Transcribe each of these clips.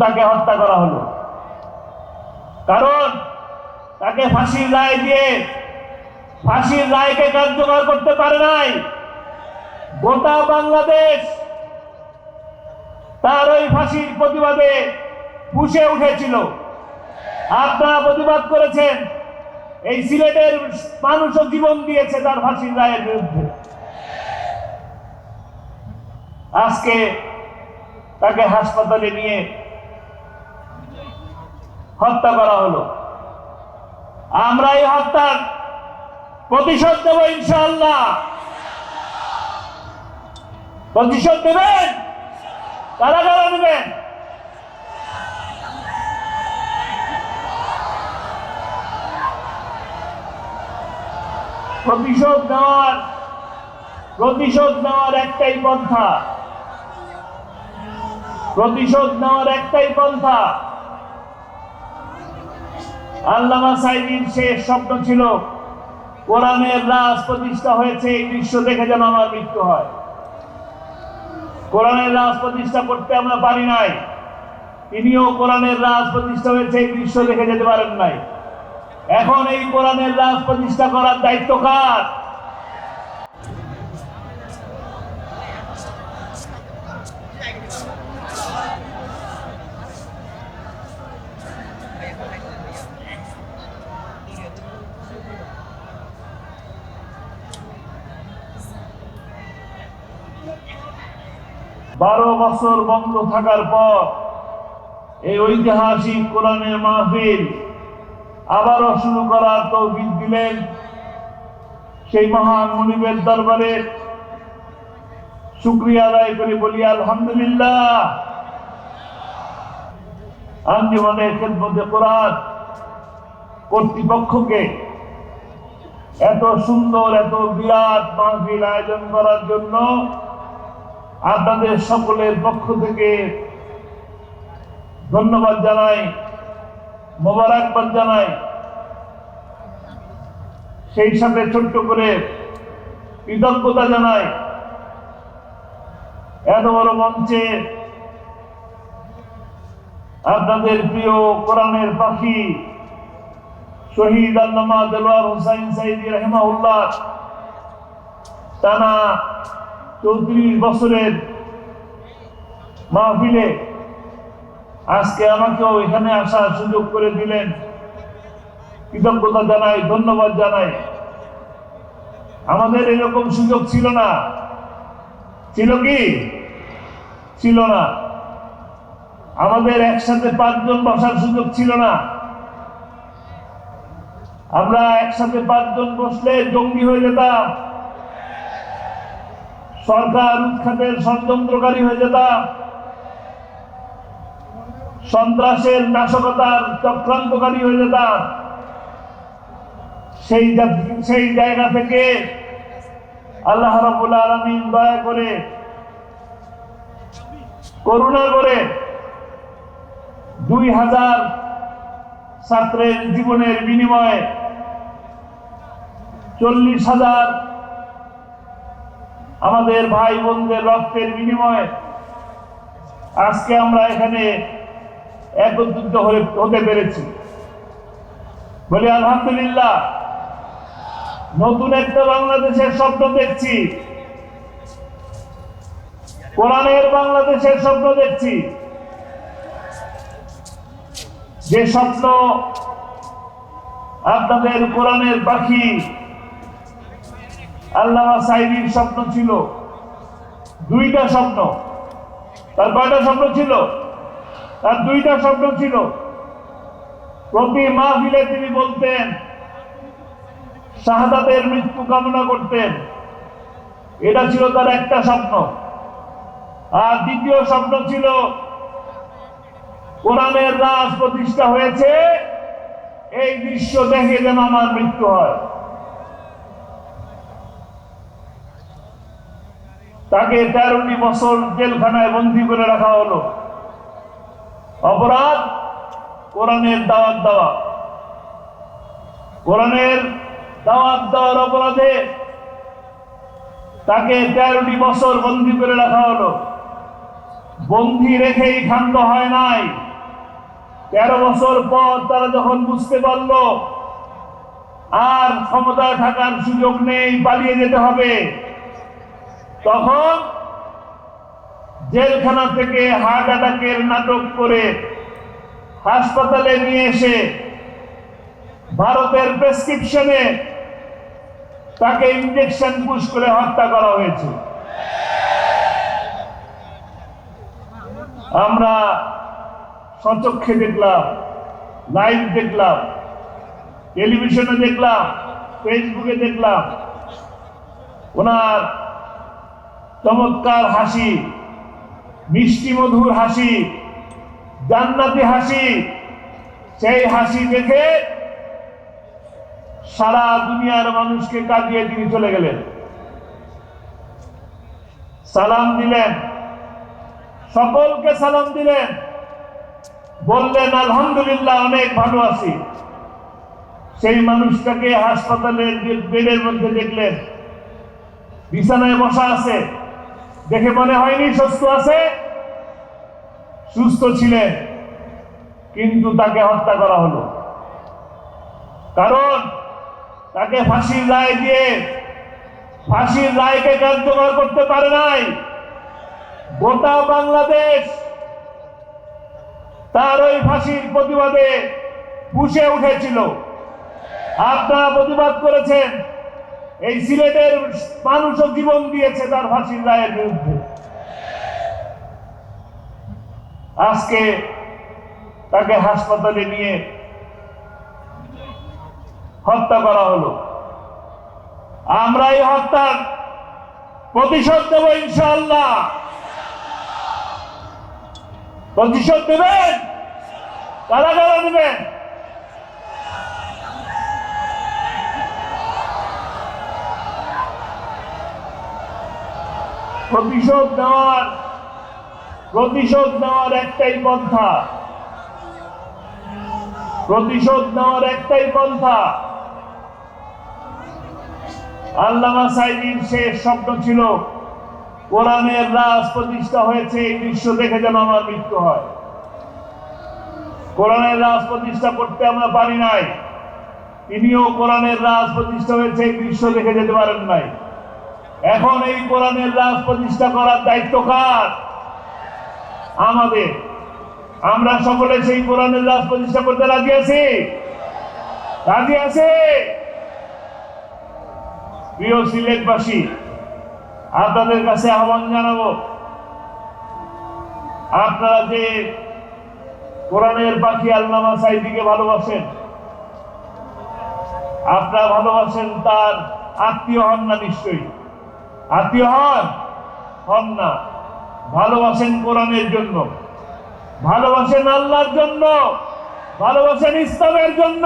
তাকে হত্যা করা হলো। কারণ তাকে ফাঁসির রায় দিয়ে ফাঁসির রায়কে কার্যকর করতে পারে নাই। গোটা বাংলাদেশ তার ওই ফাঁসির প্রতিবাদে ফুসে উঠেছিল। আপনারা প্রতিবাদ করেছেন, এই সিলেটের মানুষও জীবন দিয়েছে তার ফাঁসির রায়ের বিরুদ্ধে। আজকে তাকে হাসপাতালে নিয়ে হত্যা করা হলো। আমরা এই হত্যার প্রতিশোধ দেব ইনশাআল্লাহ। প্রতিশোধ দেবেন কারা কারা দেবেন প্রতিশোধ নেওয়ার প্রতিশোধ নেওয়ার একটাই পন্থা। প্রতিশোধ নেওয়ার একটাই পন্থা। আল্লামা সাইদির শেষ স্বপ্ন ছিল কোরআনের রাজ প্রতিষ্ঠা হয়েছে এই দৃশ্য দেখে যেন আমার মৃত্যু হয়। কোরআনের রাজ প্রতিষ্ঠা করতে আমরা পারি নাই। তিনিও কোরআনের রাজ প্রতিষ্ঠা হয়েছে এই দৃশ্য দেখে যেতে পারেন নাই। এখন এই কোরআনের রাজ প্রতিষ্ঠা করার দায়িত্ব কার? বারো বছর বন্ধ থাকার পর এই ঐতিহাসিক কোরআনের মাহফিল আবারও শুরু করার তৌফিক দিলেন সেই মহান মনিবের দরবারে। শুক্রিয়া আদায় করে বলি, আলহামদুলিল্লাহ। আঞ্জুমানের খেদমতে কোরআন কর্তৃপক্ষকে এত সুন্দর, এত বিরাট মাহফিল আয়োজন করার জন্য আপনাদের সকলের পক্ষ থেকে ধন্যবাদ জানাই, মোবারকবাদ জানাই। সেই সাথে ছোট্ট করে কৃতজ্ঞতা জানাই। এত বড় মঞ্চে আপনাদের প্রিয় কোরআনের পাখি শহীদ আল্লামা দেলোয়ার হোসাইন সাইদি রহমাউল্লাহ টানা চৌত্রিশ বছরের মাহফিলে আজকে আমাকেও এখানে আসার সুযোগ করে দিলেন। কৃতজ্ঞতা জানাই, ধন্যবাদ জানাই। আমাদের এরকম সুযোগ ছিল না। ছিল কি? ছিল না। আমাদের একসাথে পাঁচজন বসার সুযোগ ছিল না। আমরা একসাথে পাঁচজন বসলে জঙ্গি হয়ে যেতাম। সরকার উৎখাতের ষড়যন্ত্রকারী হয়ে যেতাম সন্ত্রাসের নাশকতার চক্রান্তকারী হয়ে যেতাম সেই সেই জায়গা থেকে আল্লাহ রাবুল আলমিন দয়া করে করুণা করে দুই হাজার ছাত্রের জীবনের বিনিময়ে চল্লিশ হাজার আমাদের ভাই বোনদের রক্তের বিনিময়ে আজকে আমরা এখানে একত্রিত হতে পেরেছি। বলি, আলহামদুলিল্লাহ, নতুন একটা বাংলাদেশের স্বপ্ন দেখছি। কোরআনের বাংলাদেশের স্বপ্ন দেখছি। যে স্বপ্ন আপনাদের কোরআনের পাখি আল্লামা সাইদির স্বপ্ন ছিল। দুইটা স্বপ্ন। তার কয়টা স্বপ্ন ছিল? তার দুইটা স্বপ্ন ছিল। প্রতি মা মাহফিলে তিনি বলতেন, শাহাদাতের মৃত্যু কামনা করতেন। এটা ছিল তার একটা স্বপ্ন। আর দ্বিতীয় স্বপ্ন ছিল, কোরআনের রাজ প্রতিষ্ঠা হয়েছে, এই দৃশ্য দেখে যেন আমার মৃত্যু হয়। তাকে তেরোটি বছর জেলখানায় বন্দি করে রাখা হলো। অপরাধ কোরআনের দাওয়াত দেওয়া। কোরআনের দাওয়াত দেওয়ার অপরাধে তাকে তেরোটি বছর বন্দি করে রাখা হলো। বন্দি রেখেই ক্ষান্ত হয় নাই। তেরো বছর পর তারা যখন বুঝতে পারল, আর ক্ষমতায় থাকার সুযোগ নেই, পালিয়ে যেতে হবে। তখন জেলখানা থেকে হার্ট অ্যাটাকের নাটক করে হাসপাতালে নিয়ে এসে ভারতের প্রেসক্রিপশনে তাকে ইঞ্জেকশন পুশ করে হত্যা করা হয়েছে। আমরা সচক্ষে দেখলাম, লাইভ দেখলাম, টেলিভিশনে দেখলাম, ফেসবুকে দেখলাম, ওনার চমৎকার হাসি, মিষ্টি মধুর হাসি, জান্নাতি হাসি, সেই হাসি দেখে সারা দুনিয়ার মানুষকে কাঁদিয়ে তিনি চলে গেলেন। সালাম দিলেন। সকলকে সালাম দিলেন। বললেন, আলহামদুলিল্লাহ, অনেক ভালো আছি। সেই মানুষটাকে হাসপাতালের বেডের মধ্যে দেখলেন। বিছানায় বসা আছে। দেখে মনে হয়নি সুস্থ আছে? সুস্থ ছিলেন, কিন্তু তাকে হত্যা করা হলো। কারণ তাকে ফাঁসির রায় দিয়ে, ফাঁসির রায়কে কার্যকর করতে পারে নাই। গোটা বাংলাদেশ তার ওই ফাঁসির প্রতিবাদে পুষে উঠেছিল। আপনারা প্রতিবাদ করেছেন। এই সিলেটের মানুষও জীবন দিয়েছে তার ফাঁসির রায়ের বিরুদ্ধে। আজকে তাকে হাসপাতালে নিয়ে হত্যা করা হলো। আমরা এই হত্যার প্রতিশোধ দেব ইনশাআল্লাহ। প্রতিশোধ দেবেন? কারা কারা দেবেন প্রতিশোধ নেওয়ার প্রতিশোধ নেওয়ার একটাই পন্থা। প্রতিশোধ নেওয়ার একটাই পন্থা। আল্লামা সাইদির শেষ স্বপ্ন ছিল, কোরআনের রাজ প্রতিষ্ঠা হয়েছে, এই দৃশ্য দেখে যেন আমার মৃত্যু হয়। কোরআনের রাজ প্রতিষ্ঠা করতে আমরা পারি নাই। তিনিও কোরআনের রাজ প্রতিষ্ঠা হয়েছে, এই দৃশ্য দেখে যেতে পারেন নাই। এখন এই কোরআনের রাজ প্রতিষ্ঠা করার দায়িত্ব কার? আমাদের। আমরা সকলে সেই কোরআনের রাজ প্রতিষ্ঠা করতে রাজি আছি? রাজি আছে? প্রিয় সিলেটবাসী, আপনাদের কাছে আহ্বান জানাব, আপনারা যে কোরআনের পাখি আল্লামা সাইদিকে ভালোবাসেন, আপনারা ভালোবাসেন তার আত্মীয় হন না নিশ্চয়ই? আত্মীয় হন হন না। ভালোবাসেন কোরআনের জন্য। ভালোবাসেন আল্লাহর জন্য। ভালোবাসেন ইসলামের জন্য।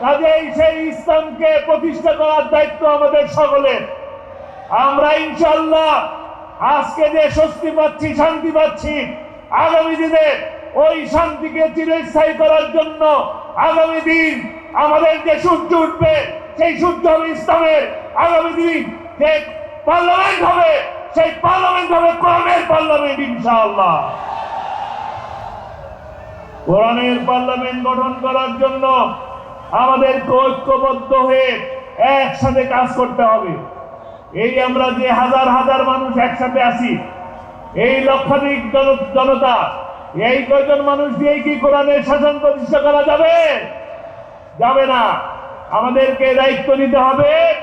কাজেই সেই ইসলামকে প্রতিষ্ঠা করার দায়িত্ব আমাদের সকলের। আমরা ইনশাল্লাহ আজকে যে স্বস্তি পাচ্ছি, শান্তি পাচ্ছি, আগামী দিনে ওই শান্তিকে চিরস্থায়ী করার জন্য আগামী দিন আমাদের যে সূর্য উঠবে, সেই সূর্য হবে ইসলামের। আগামী দিন পার্লামেন্ট হবে, সেই পার্লামেন্ট হবে কোরআনের পার্লামেন্ট, ইনশাআল্লাহ। কোরআনের পার্লামেন্ট গঠন করার জন্য আমাদের ঐক্যবদ্ধ হয়ে একসাথে কাজ করতে হবে। এই আমরা যে হাজার হাজার মানুষ একসাথে আছি, এই লক্ষাধিক জন- জনতা, এই কয়জন মানুষ দিয়ে কি কোরআনের শাসন প্রতিষ্ঠা করা যাবে? যাবে না। আমাদেরকে দায়িত্ব নিতে হবে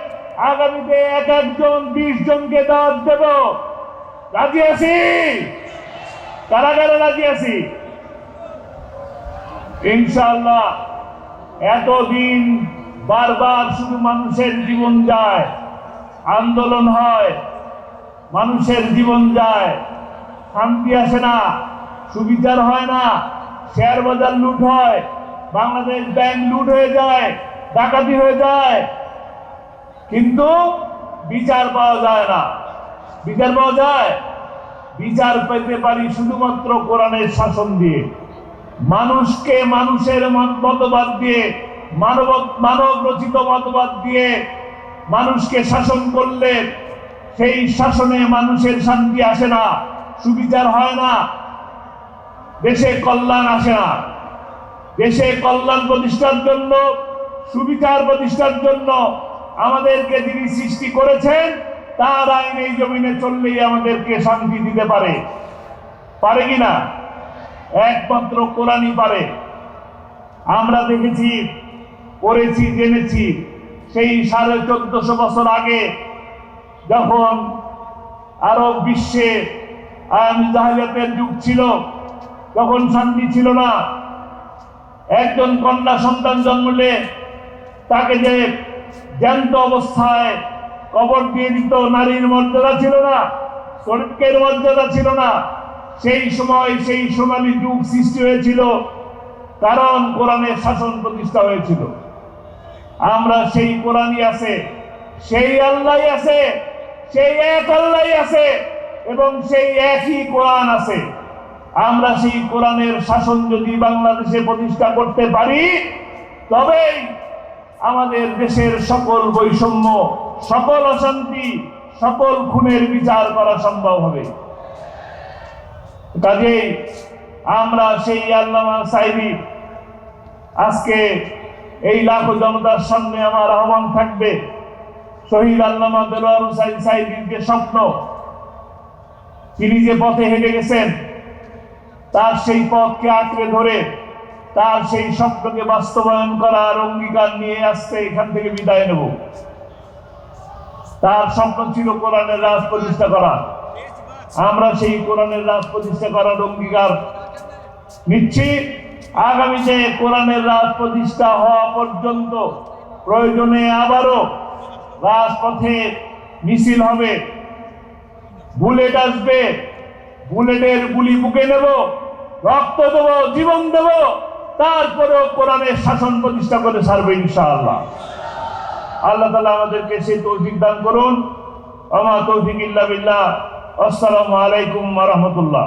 আগামীতে এক একজন, বিশ জনকে দাওয়াত দেব। রাজি আছি? কারা কারা রাজি আছি? ইনশাআল্লাহ, এতদিন বারবার শুধু মানুষের জীবন যায়, আন্দোলন হয়, মানুষের জীবন যায়। শান্তি আসে না সুবিচার হয় না, শেয়ার বাজার লুট হয়, বাংলাদেশ ব্যাংক লুট হয়ে যায়, ডাকাতি হয়ে যায়। কিন্তু বিচার পাওয়া যায় না। বিচার পাওয়া যায়? বিচার পেতে পারি শুধুমাত্র কোরআনের শাসন দিয়ে। মানুষকে মানুষের মত- মতবাদ দিয়ে মানব মানব রচিত মতবাদ দিয়ে মানুষকে শাসন করলে সেই শাসনে মানুষের শান্তি আসে না, সুবিচার হয় না। দেশে কল্যাণ আসে না। দেশে কল্যাণ প্রতিষ্ঠার জন্য, সুবিচার প্রতিষ্ঠার জন্য আমাদেরকে যিনি সৃষ্টি করেছেন, তার আইন এই জমিনে চললেই আমাদেরকে শান্তি দিতে পারে। পারে কি না? একমাত্র কোরআনই পারে। আমরা দেখেছি, পড়েছি, জেনেছি, সেই সাড়ে চোদ্দশো বছর আগে যখন আরব বিশ্বে আয়ামি যুগ ছিল, তখন শান্তি ছিল না। একজন কন্যা সন্তান জন্মলে তাকে যে জ্যান্ত অবস্থায় কবর দিত নারীর মর্যাদা ছিল না, শ্রমিকের মর্যাদা ছিল না। সেই সময়, সেই সোনালী যুগ সৃষ্টি হয়েছিল, কারণ কোরআনের শাসন প্রতিষ্ঠা হয়েছিল। আমরা সেই কোরআনই আছে, সেই আল্লাহ আছে, সেই এক আল্লাহ আছে, এবং সেই একই কোরআন আছে। আমরা সেই কোরআনের শাসন যদি বাংলাদেশে প্রতিষ্ঠা করতে পারি, তবেই আমাদের দেশের সকল বৈষম্য, সকল অশান্তি, সকল খুনের বিচার করা সম্ভব হবে। কাজেই আমরা সেই আল্লামা সাইদি আজকে এই লাখো জনতার সামনে আমার আহ্বান থাকবে। শহীদ আল্লামা দেলোয়ার হুসাইন সাইদির যে স্বপ্ন, তিনি যে পথে হেঁটে গেছেন, তার সেই পথকে আঁকড়ে ধরে তার সেই স্বপ্নকে বাস্তবায়ন করার অঙ্গীকার নিয়ে আসতে এখান থেকে বিদায় নেব। তার স্বপ্ন ছিল কোরআনের রাজ প্রতিষ্ঠা করা আমরা সেই কোরআনের রাজ প্রতিষ্ঠা করার অঙ্গীকার নিচ্ছি। আগামীতে কোরআনের রাজ প্রতিষ্ঠা হওয়া পর্যন্ত প্রয়োজনে আবারও রাজপথে মিছিল হবে। বুলেট আসবে। বুলেটের গুলি বুকে নেব, রক্ত দেব, জীবন দেব। তারপরেও কোরআনের শাসন প্রতিষ্ঠা করে সারবে ইনশাআল্লাহ। আল্লাহ তালা আমাদেরকে সেই তৌফিক দান করুন। আমা তৌফিক ইল্লা বিল্লাহ। আসসালামু আলাইকুম রাহমাতুল্লাহ।